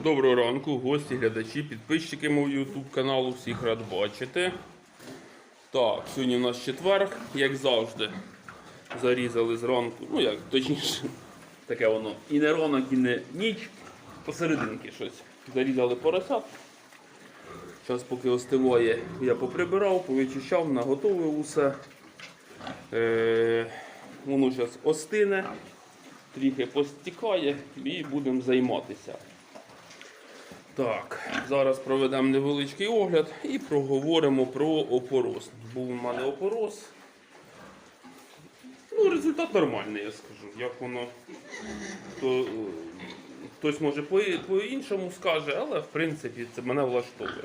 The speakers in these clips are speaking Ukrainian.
Доброго ранку, гості, глядачі, підписчики мого YouTube каналу. Всіх рад бачити. Так, сьогодні у нас четверг, як завжди. Зарізали зранку, ну як, точніше, таке воно. І не ранок, і не ніч. Посерединки щось. Зарізали поросят. Зараз поки остиває, я поприбирав, повичищав, наготовив усе. Е, воно зараз остине, трохи постікає і будемо займатися. Так, зараз проведемо невеличкий огляд і проговоримо про опорос. Був у мене опорос. Ну, результат нормальний, я скажу. Як воно, то е, хтось може по- по-іншому скаже, але в принципі це мене влаштовує.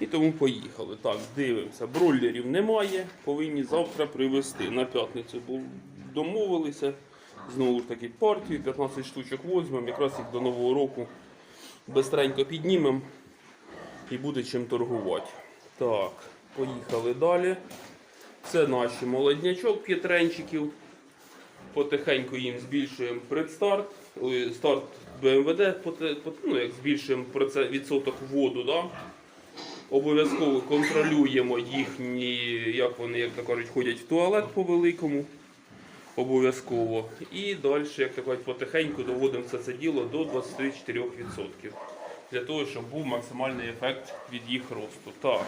І тому поїхали. Так, дивимося. Бройлерів немає, повинні завтра привезти. На п'ятницю домовилися. Знову ж таки партію, 15 штучок візьмемо, якраз їх до Нового року бистренько піднімемо і буде чим торгувати. Так, поїхали далі. Це наші молоднячок п'ятренчиків. Потихеньку їм збільшуємо предстарт, старт БМВД, ну, як збільшуємо відсоток воду. Да? Обов'язково контролюємо їхні, як вони, як то кажуть, ходять в туалет по великому. Обов'язково. І далі, як кажуть, потихеньку доводимо все це діло до 24%. Для того, щоб був максимальний ефект від їх росту. Так.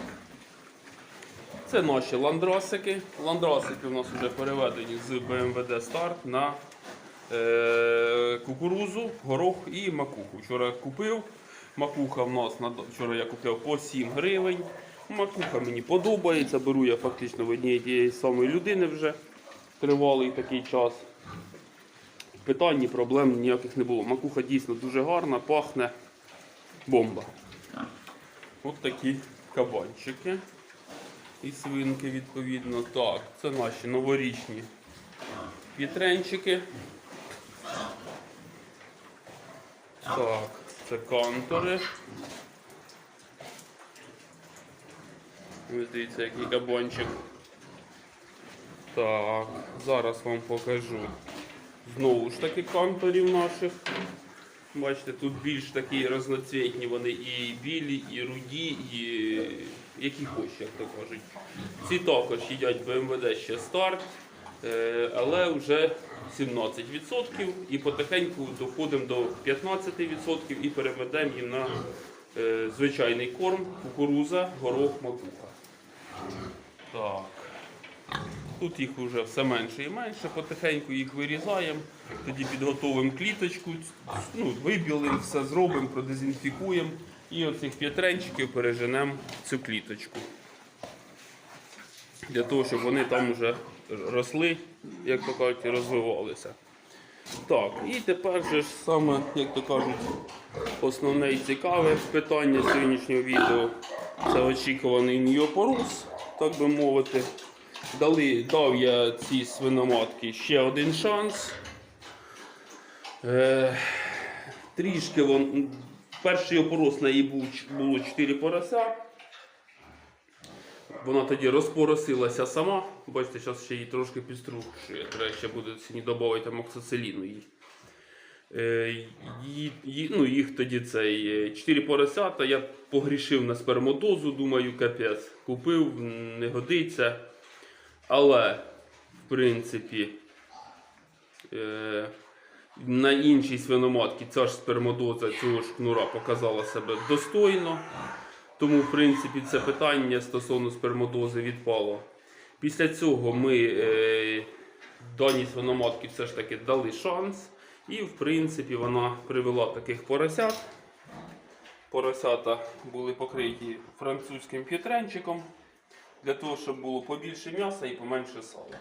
Це наші ландрасики. Ландрасики у нас вже переведені з BMWD Start на е, кукурузу, горох і макуху. Вчора купив. Макуха в нас на- вчора я купив по 7 гривень. Макуха мені подобається, беру я фактично в однієї тієї самої людини вже тривалий такий час. Питань, проблем ніяких не було. Макуха дійсно дуже гарна, пахне бомба. От такі кабанчики і свинки відповідно. Так, це наші новорічні вітренчики. Так, це кантори. Ось дивіться, який кабанчик. Так, зараз вам покажу знову ж таки канторів наших. Бачите, тут більш такі разноцвітні вони і білі, і руді, і які хочеш, як то кажуть. Ці також їдять БМВД ще старт, е, але вже 17% і потихеньку доходимо до 15% і переведемо їм на е, звичайний корм, кукуруза, горох, макуха. Так. Тут їх вже все менше і менше, потихеньку їх вирізаємо, тоді підготовимо кліточку, ну, вибілимо, все зробимо, продезінфікуємо і оцих п'ятренчиків переженемо цю кліточку. Для того, щоб вони там вже росли, як то кажуть, розвивалися. Так, і тепер же ж саме, як то кажуть, основне і цікаве питання сьогоднішнього відео це очікуваний міопорус, так би мовити. Дали, дав я цій свиноматки ще один шанс. Е, трішки вон, перший опорос на її був, було 4 порося. Вона тоді розпоросилася сама. Бачите, зараз ще її трошки підструшує. Треба ще буде сьогодні додати амоксициліну їй. Е, ї- ї- ну, їх тоді цей 4 поросята. Я погрішив на спермодозу, думаю, капець. Купив, не годиться. Але, в принципі, е, на іншій свиноматці ця ж спермодоза цього ж кнура показала себе достойно. Тому, в принципі, це питання стосовно спермодози відпало. Після цього ми е, даній все ж таки дали шанс. І, в принципі, вона привела таких поросят. Поросята були покриті французьким п'єтренчиком для того, щоб було побільше м'яса і поменше сала.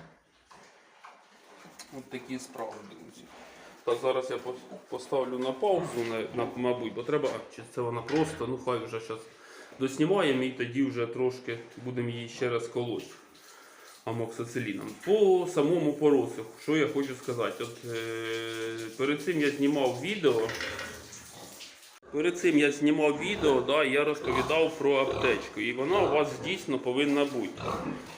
Ось такі справи, друзі. Так, зараз я поставлю на паузу, мабуть, бо треба, чи це вона просто, ну хай вже зараз доснімаємо і тоді вже трошки будемо її ще раз колоти амоксициліном. По самому поросу, що я хочу сказати. От, е, перед цим я знімав відео. Перед цим я знімав відео, да, я розповідав про аптечку, і вона у вас дійсно повинна бути.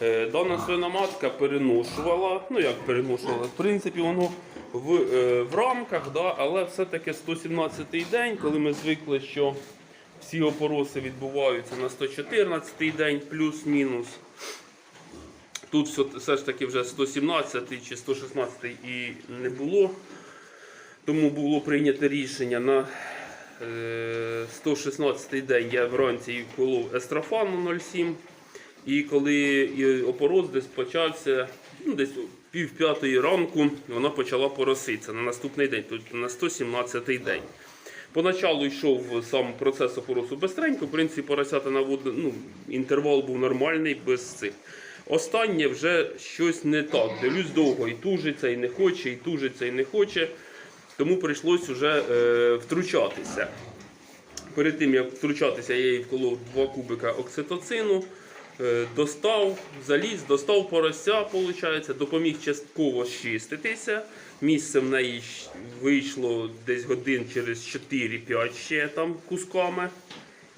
Е, дана свиноматка переношувала, ну як переношувала, в принципі, воно в, е, в рамках, да, але все-таки 117-й день, коли ми звикли, що всі опороси відбуваються на 114-й день, плюс-мінус. Тут все, все ж таки вже 117 чи 116 і не було. Тому було прийнято рішення на е, 116 день я вранці колов естрофану 0,7. І коли і опороз десь почався, ну, десь пів п'ятої ранку вона почала пороситися на наступний день, тобто на 117 день. Поначалу йшов сам процес опоросу безстренько, в принципі, поросята наводили, ну, інтервал був нормальний, без цих. Останнє вже щось не так. Дивлюсь довго і тужиться, і не хоче, і тужиться, і не хоче. Тому прийшлось вже е, втручатися. Перед тим як втручатися, я їй вколов 2 кубика окситоцину, е, достав, заліз, достав порося, виходить, допоміг частково щиститися. Місце в неї вийшло десь годин через 4-5 ще там кусками.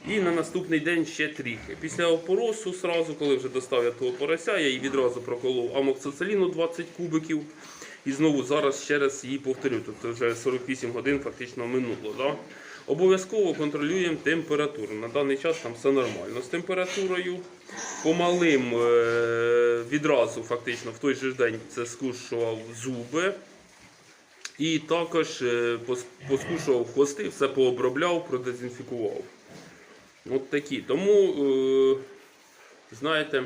І на наступний день ще трохи. Після опоросу, сразу, коли вже достав я того порося, я їй відразу проколов амоксициліну 20 кубиків. І знову зараз ще раз її повторю. Тобто вже 48 годин фактично минуло. Да? Обов'язково контролюємо температуру. На даний час там все нормально з температурою. Помалим е- відразу фактично в той же день це скушував зуби. І також е, поскушував хвости, все пообробляв, продезінфікував. От такі. Тому, е, знаєте,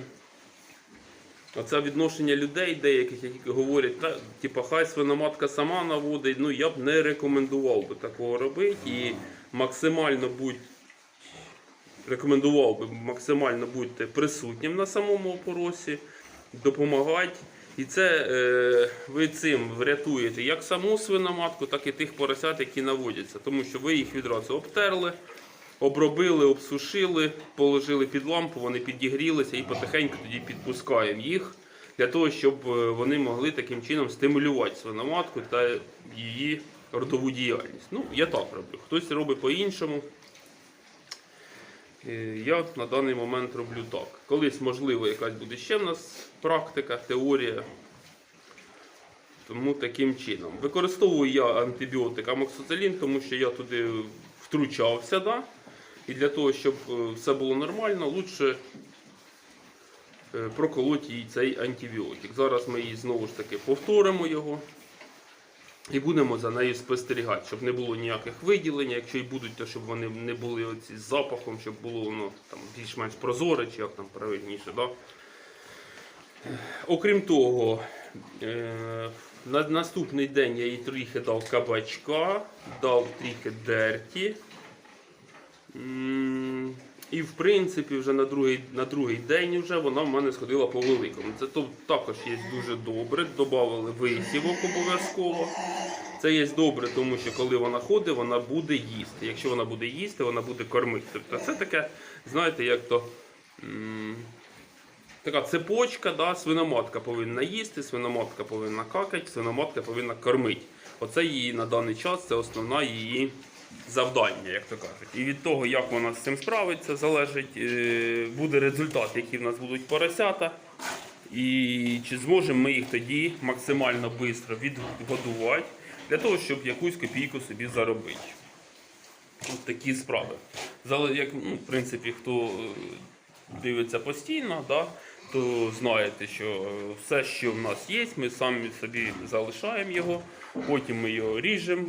оце відношення людей деяких, які говорять, та, типа, хай свиноматка сама наводить, ну я б не рекомендував би такого робити. І максимально будь, рекомендував би максимально бути присутнім на самому опоросі, допомагати. І це е, ви цим врятуєте як саму свиноматку, так і тих поросят, які наводяться. Тому що ви їх відразу обтерли, обробили, обсушили, положили під лампу, вони підігрілися і потихеньку тоді підпускаємо їх для того, щоб е, вони могли таким чином стимулювати свиноматку та її родову діяльність. Ну, я так роблю. Хтось робить по-іншому. Е, Я на даний момент роблю так. Колись, можливо, якась буде ще в нас практика, теорія. Тому таким чином. Використовую я антибіотик амоксицилін, тому що я туди втручався. Да? І для того, щоб е, все було нормально, краще проколоти їй цей антибіотик. Зараз ми її знову ж таки повторимо його. І будемо за нею спостерігати, щоб не було ніяких виділень. Якщо і будуть, то щоб вони не були оці з запахом, щоб було воно більш-менш прозоре, чи як там правильніше. Да? Окрім того, е, на наступний день я їй трохи дав кабачка, дав трохи дерті. І в принципі вже на другий, на другий день вже вона в мене сходила по великому. Це то, також є дуже добре. Добавили висівок обов'язково. Це є добре, тому що коли вона ходить, вона буде їсти. Якщо вона буде їсти, вона буде кормити. Тобто це таке, знаєте, як то. Така цепочка, да, свиноматка повинна їсти, свиноматка повинна какати, свиноматка повинна кормити. Оце її на даний час, це основна її завдання, як то кажуть. І від того, як вона з цим справиться, залежить, е, буде результат, які в нас будуть поросята. І чи зможемо ми їх тоді максимально швидко відгодувати для того, щоб якусь копійку собі заробити. От такі справи. Як, ну, в принципі, хто е, дивиться постійно, да, то знаєте, що е, все, що в нас є, ми самі собі залишаємо його, потім ми його ріжемо,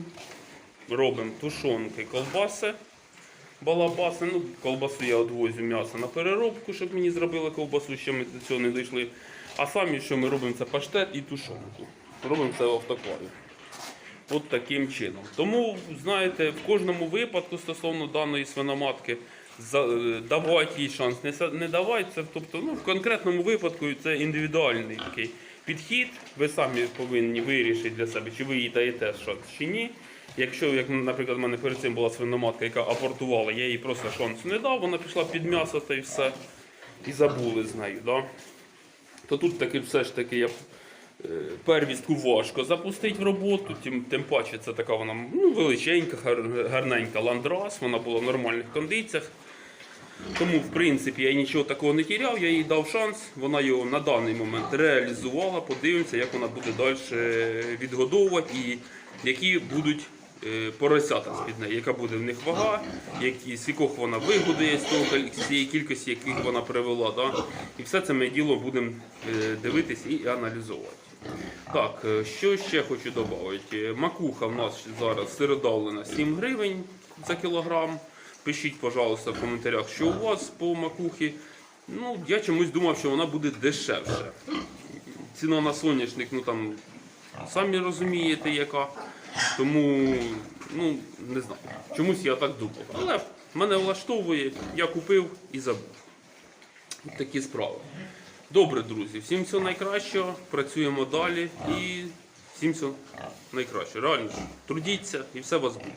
робимо тушонки, колбаси, балабаси. Ну, колбасу я відвозю м'ясо на переробку, щоб мені зробили ковбасу, ще ми до цього не дійшли. А самі, що ми робимо, це паштет і тушонку. Робимо це в автоклаві. От таким чином. Тому, знаєте, в кожному випадку стосовно даної свиноматки е, давати їй шанс, не. Це, тобто, ну, в конкретному випадку це індивідуальний такий підхід. Ви самі повинні вирішити для себе, чи ви їй даєте шанс чи ні. Якщо, як, наприклад, в мене перед цим була свиноматка, яка апортувала, я їй просто шансу не дав, вона пішла під м'ясо та й все. І забули з нею. Да? То тут таки все ж таки я Е, Первістку важко запустити в роботу, тим, тим паче це така вона ну, величенька, гарненька ландрас, вона була в нормальних кондиціях. Тому, в принципі, я нічого такого не тіряв, я їй дав шанс. Вона його на даний момент реалізувала. Подивимося, як вона буде далі відгодовувати і які будуть е, поросята з-під неї, яка буде в них вага, які, скількох вона вигодує з того цієї кількості, яких вона привела. Да? І все це ми діло будемо е, дивитись і аналізувати. Так, е, що ще хочу додати. Макуха в нас зараз сиродавлена 7 гривень за кілограм. Пишіть, пожалуйста, в коментарях, що у вас по макухі. Ну, я чомусь думав, що вона буде дешевше. Ціна на соняшник, ну там самі розумієте, яка. Тому, ну, не знаю. Чомусь я так думав. Але мене влаштовує, я купив і забув. Такі справи. Добре, друзі, всім всього найкращого, працюємо далі і всім всього найкращого. Реально, трудіться і все у вас буде.